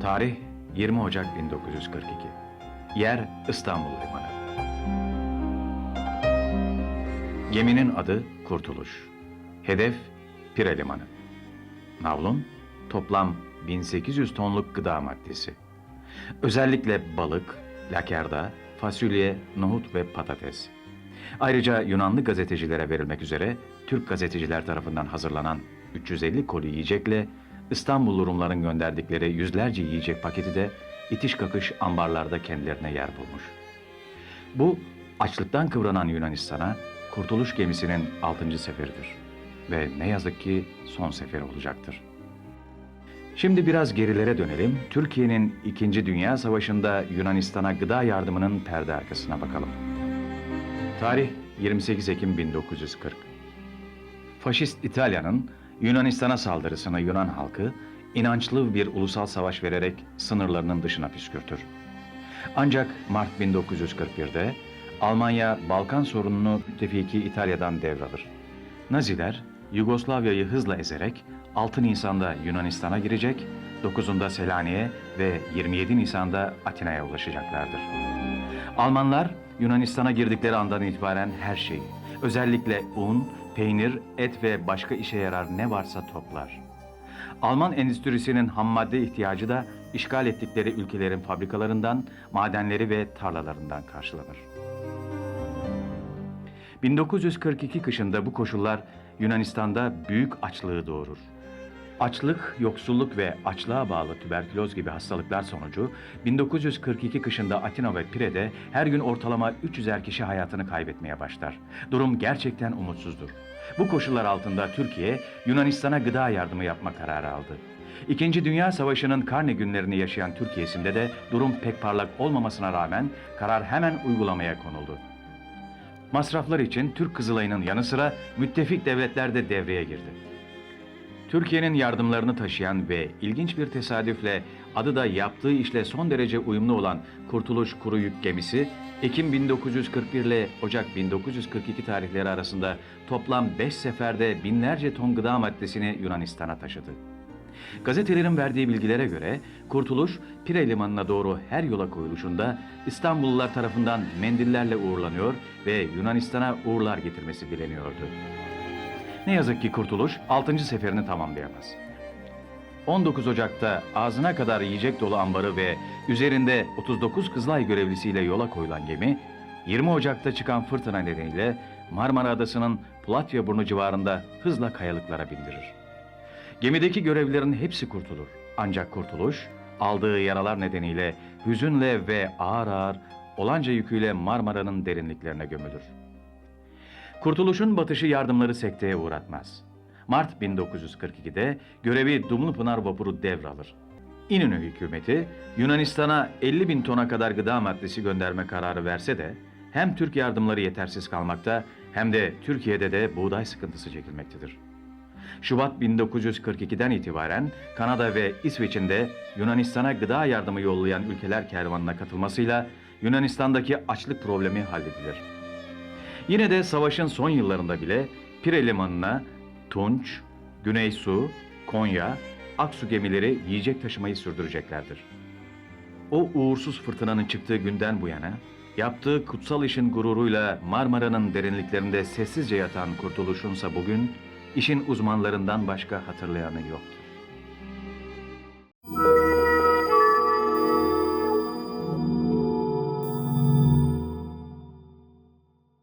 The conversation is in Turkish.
Tarih 20 Ocak 1942. Yer İstanbul Limanı. Geminin adı Kurtuluş. Hedef Pire Limanı. Navlun toplam 1800 tonluk gıda maddesi. Özellikle balık, lakerda, fasulye, nohut ve patates. Ayrıca Yunanlı gazetecilere verilmek üzere Türk gazeteciler tarafından hazırlanan 350 koli yiyecekle İstanbullu Rumların gönderdikleri yüzlerce yiyecek paketi de itiş kakış ambarlarda kendilerine yer bulmuş. Bu açlıktan kıvranan Yunanistan'a kurtuluş gemisinin 6. seferidir. Ve ne yazık ki son seferi olacaktır. Şimdi biraz gerilere dönelim. Türkiye'nin 2. Dünya Savaşı'nda Yunanistan'a gıda yardımının perde arkasına bakalım. Tarih 28 Ekim 1940. Faşist İtalya'nın Yunanistan'a saldırısına Yunan halkı inançlı bir ulusal savaş vererek sınırlarının dışına püskürtür. Ancak Mart 1941'de Almanya Balkan sorununu müttefiki İtalya'dan devralır. Naziler Yugoslavya'yı hızla ezerek 6 Nisan'da Yunanistan'a girecek, 9'unda Selanik'e ve 27 Nisan'da Atina'ya ulaşacaklardır. Almanlar Yunanistan'a girdikleri andan itibaren her şeyi, özellikle un, peynir, et ve başka işe yarar ne varsa toplar. Alman endüstrisinin ham madde ihtiyacı da işgal ettikleri ülkelerin fabrikalarından, madenleri ve tarlalarından karşılanır. 1942 kışında bu koşullar Yunanistan'da büyük açlığı doğurur. Açlık, yoksulluk ve açlığa bağlı tüberküloz gibi hastalıklar sonucu 1942 kışında Atina ve Pire'de her gün ortalama 300'er kişi hayatını kaybetmeye başlar. Durum gerçekten umutsuzdur. Bu koşullar altında Türkiye Yunanistan'a gıda yardımı yapma kararı aldı. İkinci Dünya Savaşı'nın karne günlerini yaşayan Türkiye'sinde de durum pek parlak olmamasına rağmen karar hemen uygulamaya konuldu. Masraflar için Türk Kızılayı'nın yanı sıra müttefik devletler de devreye girdi. Türkiye'nin yardımlarını taşıyan ve ilginç bir tesadüfle adı da yaptığı işle son derece uyumlu olan Kurtuluş Kuru Yük Gemisi, Ekim 1941 ile Ocak 1942 tarihleri arasında toplam 5 seferde binlerce ton gıda maddesini Yunanistan'a taşıdı. Gazetelerin verdiği bilgilere göre Kurtuluş, Pire Limanı'na doğru her yola koyuluşunda İstanbullular tarafından mendillerle uğurlanıyor ve Yunanistan'a uğurlar getirmesi dileniyordu. Ne yazık ki Kurtuluş 6. seferini tamamlayamaz. 19 Ocak'ta ağzına kadar yiyecek dolu ambarı ve üzerinde 39 Kızılay görevlisiyle yola koyulan gemi, 20 Ocak'ta çıkan fırtına nedeniyle Marmara Adası'nın Pulatya Burnu civarında hızla kayalıklara bindirir. Gemideki görevlilerin hepsi kurtulur. Ancak kurtuluş, aldığı yaralar nedeniyle hüzünle ve ağır ağır olanca yüküyle Marmara'nın derinliklerine gömülür. Kurtuluş'un batışı yardımları sekteye uğratmaz. Mart 1942'de görevi Dumlupınar vapuru devralır. İnönü hükümeti Yunanistan'a 50 bin tona kadar gıda maddesi gönderme kararı verse de hem Türk yardımları yetersiz kalmakta hem de Türkiye'de de buğday sıkıntısı çekilmektedir. Şubat 1942'den itibaren Kanada ve İsveç'in de Yunanistan'a gıda yardımı yollayan ülkeler kervanına katılmasıyla Yunanistan'daki açlık problemi halledilir. Yine de savaşın son yıllarında bile Pire Limanı'na Tunç, Güneysu, Konya, Aksu gemileri yiyecek taşımayı sürdüreceklerdir. O uğursuz fırtınanın çıktığı günden bu yana yaptığı kutsal işin gururuyla Marmara'nın derinliklerinde sessizce yatan kurtuluşunsa bugün işin uzmanlarından başka hatırlayanı yoktur.